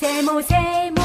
세모 세모.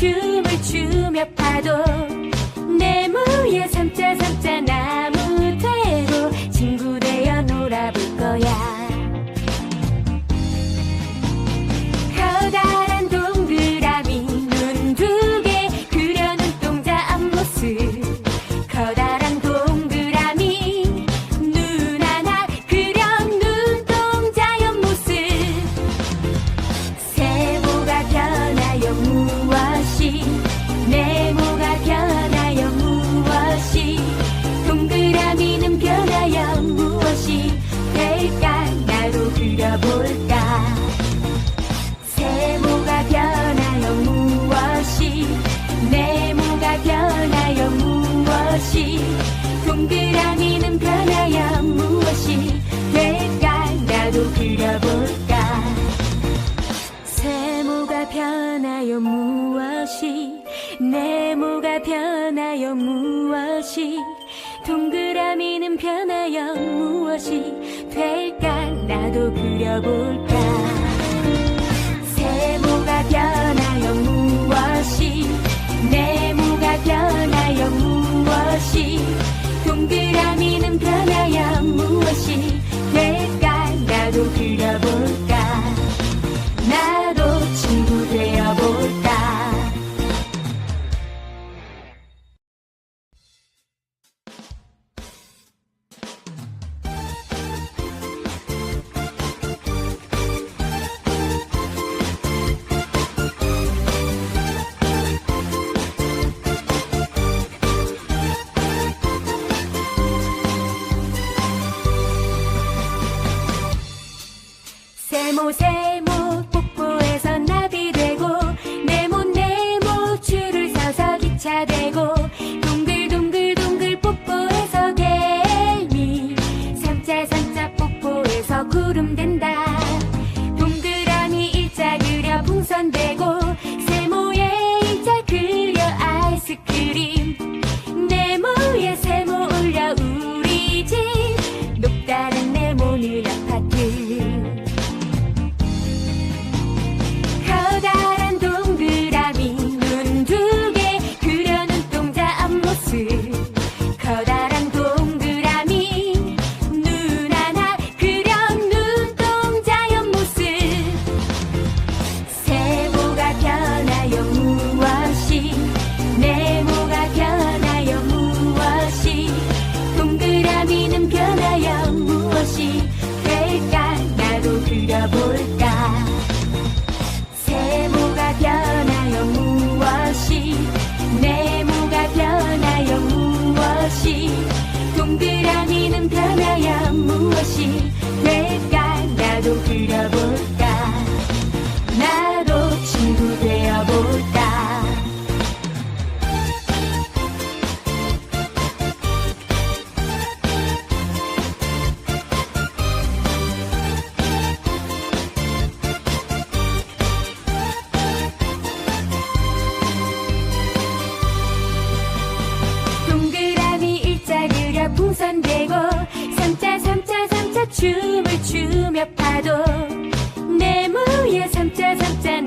춤을 추며 파도 내 무예 삼 볼까? 세모가 변하여 무엇이? 네모가 변하여 무엇이? 동그라미는 변하여 무엇이? 될까? 나도 그려볼까? 세모가 변하여 무엇이? 네모가 변하여 무엇이? 동그라미는 변하여 무엇이? 될까? 나도 그려볼까? 세모세. 풍선 대고 삼자 삼자 삼자 춤을 추며 파도 네모에 삼자 삼자